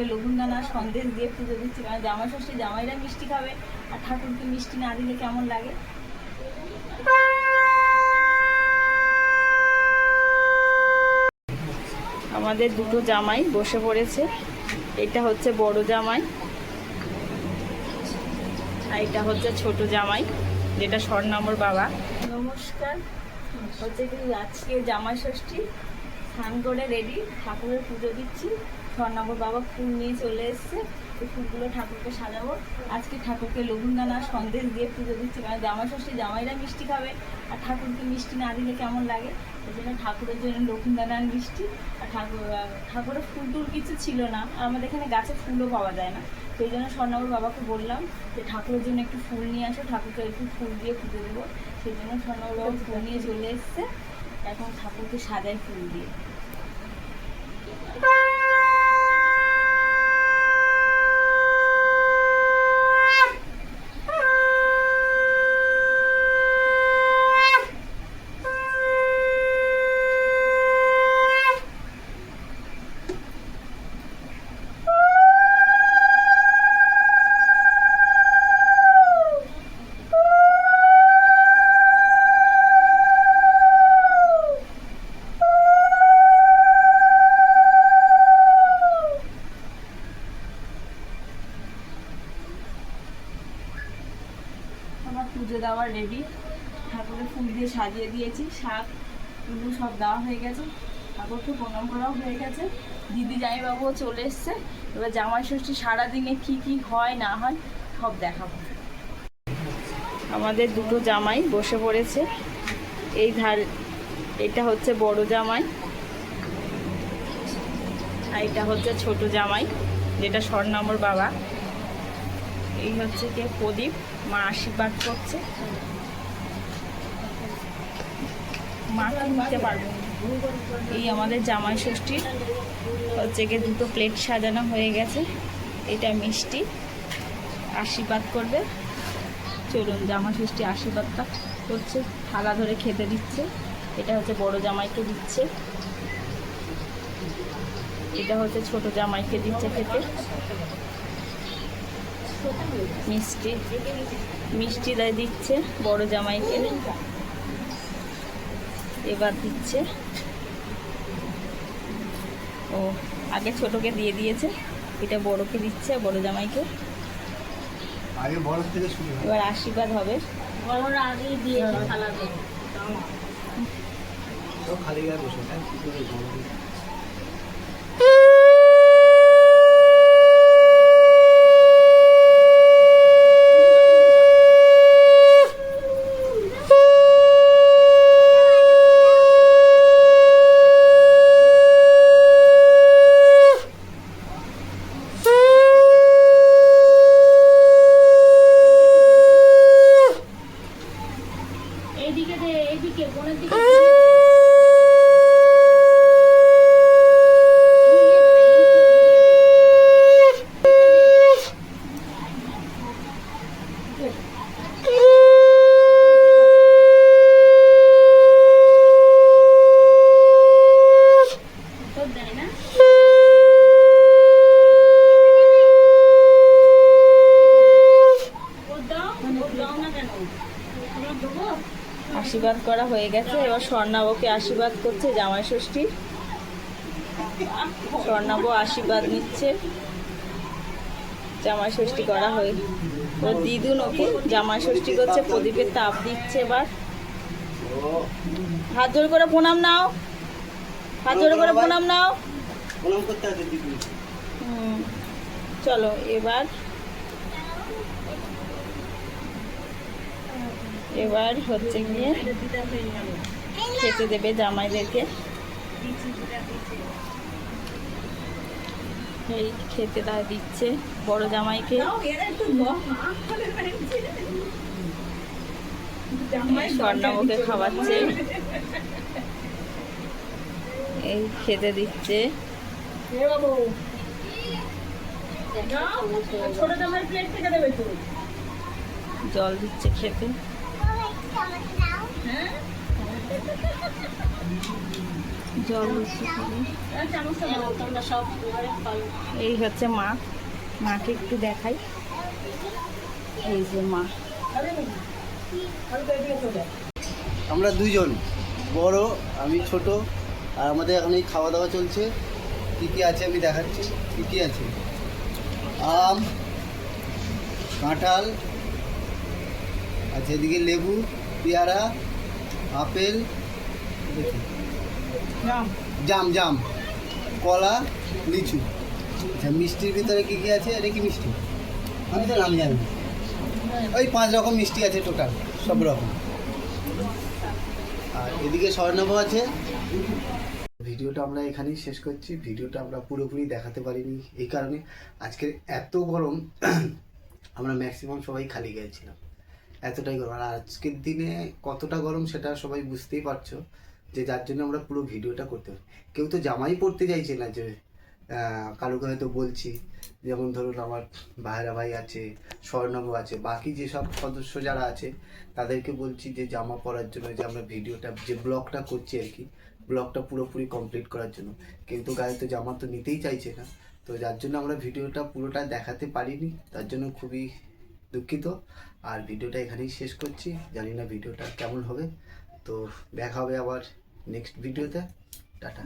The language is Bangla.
লঘুনদানা সন্দেশ দিয়ে পুজো দিচ্ছি। কারণ জামা ষষ্ঠী, জামাইরা মিষ্টি খাবে, আর ঠাকুরকে মিষ্টি না দিলে কেমন লাগে? আমাদের দুটো জামাই বসে পড়েছে। এটা হচ্ছে বড় জামাই, আর এটা হচ্ছে ছোট জামাই, যেটা স্বর্ণামর বাবা। নমস্কার, হচ্ছে কি আজকে জামাই ষষ্ঠী, স্নান করে রেডি, ঠাকুরের পুজো দিচ্ছি। স্বর্ণামর বাবা ফুল নিয়ে চলে এসছে। এই ফুলগুলো ঠাকুরকে সাজাবো। আজকে ঠাকুরকে লঘুনদানা, সন্দেশ দিয়ে পুজো দিচ্ছি। কারণ জামাই ষষ্ঠী, জামাইরা মিষ্টি খাবে। আর ঠাকুরকে মিষ্টি না দিলে কেমন লাগে? ওই জন্য ঠাকুরের জন্য লঘুনদানা আর মিষ্টি। আর ঠাকুর ঠাকুরের ফুল টুল কিছু ছিল না। আর আমাদের এখানে গাছে ফুলও পাওয়া যায় না। সেই জন্য স্বর্ণাবর বাবাকে বললাম যে, ঠাকুরের জন্য একটু ফুল নিয়ে আসো। ঠাকুরকে একটু ফুল দিয়ে পুজো দেবো। সেই জন্য স্বর্ণাবর বাবা ফুল নিয়ে চলে এসছে। এখন ঠাকুরকে সাজাই ফুল দিয়ে। দেওয়া রেডি ঠাকুরের ফুল দিয়ে সাজিয়ে দিয়েছি, শাক ফুলু সব দেওয়া হয়ে গেছে। ঠাকুরকে প্রণাম করাও হয়ে গেছে। দিদি জামাইবাবুও চলে এসছে। এবার জামাই ষষ্ঠী সারাদিনে কি কি হয়, না হয়, সব দেখাবো। আমাদের দুটো জামাই বসে পড়েছে। এই ধার, এটা হচ্ছে বড় জামাই। আর এটা হচ্ছে ছোট জামাই, যেটা স্বর্ণামর বাবা। এই হচ্ছে কে প্রদীপ, মা আশীর্বাদ করছে। এই আমাদের জামাই ষষ্ঠীর হচ্ছে গিয়ে দুটো প্লেট সাজানো হয়ে গেছে। এটা মিষ্টি। আশীর্বাদ করবে। চলুন, জামাই ষষ্ঠী আশীর্বাদটা করছে। থালা ধরে খেতে দিচ্ছে। এটা হচ্ছে বড় জামাইকে দিচ্ছে। এটা হচ্ছে ছোট জামাইকে দিচ্ছে খেতে। মিষ্টি। মিষ্টি দেয় দিচ্ছে বড় জামাইকে। এবার দিচ্ছে। ও আগে ছোটকে দিয়ে দিয়েছে এটা বড়কে দিচ্ছে বড় জামাইকে। বড় থেকে শুরু এবার আশীর্বাদ হবে। বড়রা আগেই দিয়েছে থালাতে তো খালি গায়ে বসে থাকে কি করে বড় হয়ে? এইদিকে দে এইদিকে বোনের দিকে তোর দেয় না ওর দাও ওর দাও না কেন আমরা দেবো আশীর্বাদ করা হয়ে গেছে। এবার স্বর্ণাবকে আশীর্বাদ করছে জামাই ষষ্ঠীর স্বর্ণাব আশীর্বাদ নিচ্ছে। জামাই ষষ্ঠী করা হয়ে ও দিদুন ওকে জামাই ষষ্ঠী করছে। প্রদীপের তাপ দিচ্ছে এবার। হাত জোর করে প্রণাম নাও। হাত জোর করে প্রণাম নাও। প্রণাম করতে আছে দিদি হুম, চলো এবার এবার হচ্ছে গিয়ে খেতে দেবে জামাইদেরকে। এই খেতে তা দিচ্ছে বড় জামাইকে। স্বর্ণাবকে খাওয়াচ্ছে। এই খেতে দিচ্ছে। জল দিচ্ছে খেতে। এই হচ্ছে মা। মাকে একটু দেখাই। এই যে মা। আমরা দুইজন, বড়, আমি ছোট, আর আমাদের এখন এই খাওয়া দাওয়া চলছে। কী কী আছে আমি দেখাচ্ছি। কী কী আছে? আম, কাঁঠাল আছে এদিকে লেবু পেয়ারা আপেল জাম। জাম কলা লিচু। আচ্ছা মিষ্টির ভিতরে কী কী আছে? এটা কি মিষ্টি? আমি তো নাম জানি। ওই পাঁচ রকম মিষ্টি আছে টোটাল সব রকম। আর এদিকে স্বর্ণভ আছে। ভিডিওটা আমরা এখানেই শেষ করছি। ভিডিওটা আমরা পুরোপুরি দেখাতে পারিনি এই কারণে। আজকে এত গরম আমরা ম্যাক্সিমাম সবাই খালি গিয়েছিলাম এতটাই গরম। আর আজকের দিনে কতটা গরম সেটা সবাই বুঝতেই পারছ, যে যার জন্য আমরা পুরো ভিডিওটা করতে পারি। কেউ তো জামাই পড়তে চাইছে না যে কারোকে হয়তো বলছি, যেমন ধরুন আমার ভাইরা ভাই আছে স্বর্ণভ আছে, বাকি যেসব সদস্য যারা আছে, তাদেরকে বলছি যে জামা পরার জন্য যে আমরা ভিডিওটা, যে ব্লগটা করছি আর কি, ব্লগটা পুরোপুরি কমপ্লিট করার জন্য। কিন্তু গায়ে তো জামা তো নিতেই চাইছে না। তো যার জন্য আমরা ভিডিওটা পুরোটা দেখাতে পারিনি, তার জন্য খুবই দুঃখিত। আর ভিডিওটা এখানেই শেষ করছি। জানি না ভিডিওটা কেমন হবে। তো দেখা হবে আবার নেক্সট ভিডিওতে টাটা।